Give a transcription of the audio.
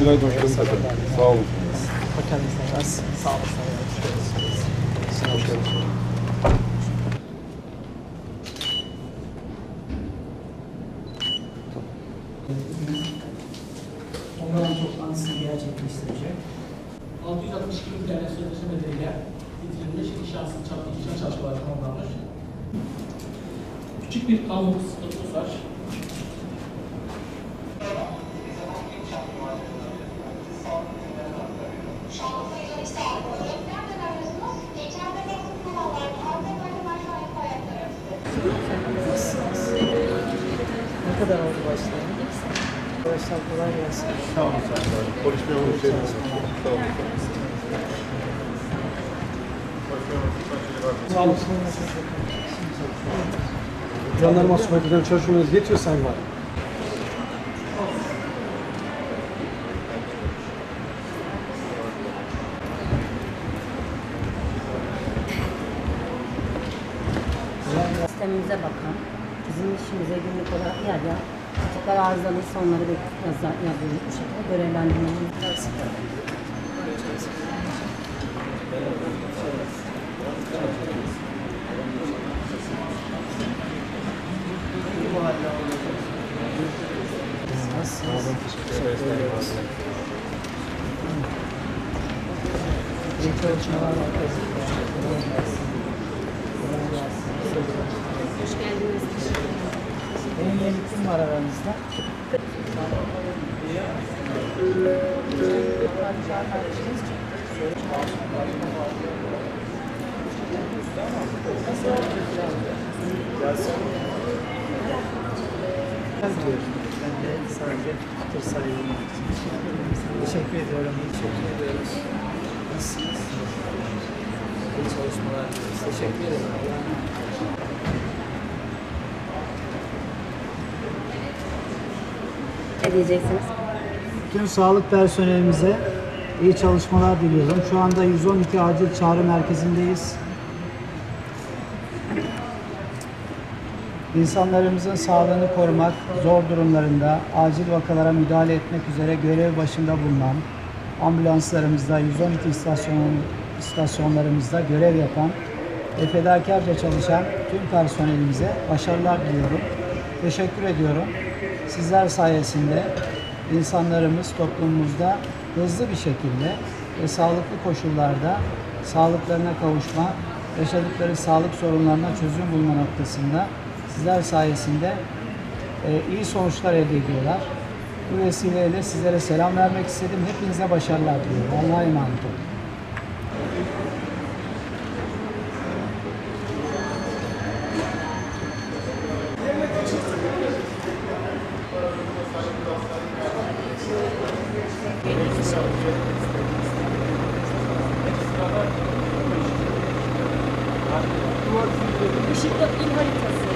Günaydın, hoş geldiniz efendim. Sağ olun. Hoş geldiniz. Nasılsınız? Sağ olun. Hoş geldiniz. Onların toplantısını gerçekleştirecek. 662 bin TL sözleşme bedeliyle bitirilmiş inşaat çatı inşaat çalışmaları tamamlanmış. Küçük bir kamu sıkıntısı var. Kadar oldu başlayalı? Arkadaşlar kolay gelsin. Sağ olun. Polis memuru şey Sağ olun. Sağ olun. Jandarma subaylıklarının çalışmalarınız yetiyor Sayın Valim. sistemimize bakan, bizim işimize günlük olarak yer yer tutuklar arızalıysa onları da yazar, yazıyoruz. Bu şekilde görevlendirmemiz lazım. Nasılsınız? Teşekkür ederiz. İyi çalışmalar arkadaşlar. Kolay gelsin. Kolay gelsin. Hoş geldiniz. Benim yeni kim var aranızda? Ben diyorum. Ben de sadece fikir sayılmak için. Teşekkür ediyorum. Teşekkür ediyoruz. Nasılsınız? İyi çalışmalar. Teşekkür ederim. Allah'a emanet. Ne? Tüm sağlık personelimize iyi çalışmalar diliyorum. Şu anda 112 acil çağrı merkezindeyiz. İnsanlarımızın sağlığını korumak, zor durumlarında acil vakalara müdahale etmek üzere görev başında bulunan ambulanslarımızda, 112 istasyon, istasyonlarımızda görev yapan ve fedakarca çalışan tüm personelimize başarılar diliyorum. Teşekkür ediyorum. Sizler sayesinde insanlarımız toplumumuzda hızlı bir şekilde ve sağlıklı koşullarda sağlıklarına kavuşma, yaşadıkları sağlık sorunlarına çözüm bulma noktasında sizler sayesinde e, iyi sonuçlar elde ediyorlar. Bu vesileyle sizlere selam vermek istedim. Hepinize başarılar diliyorum. Allah'a emanet olun. Işıklı il haritası.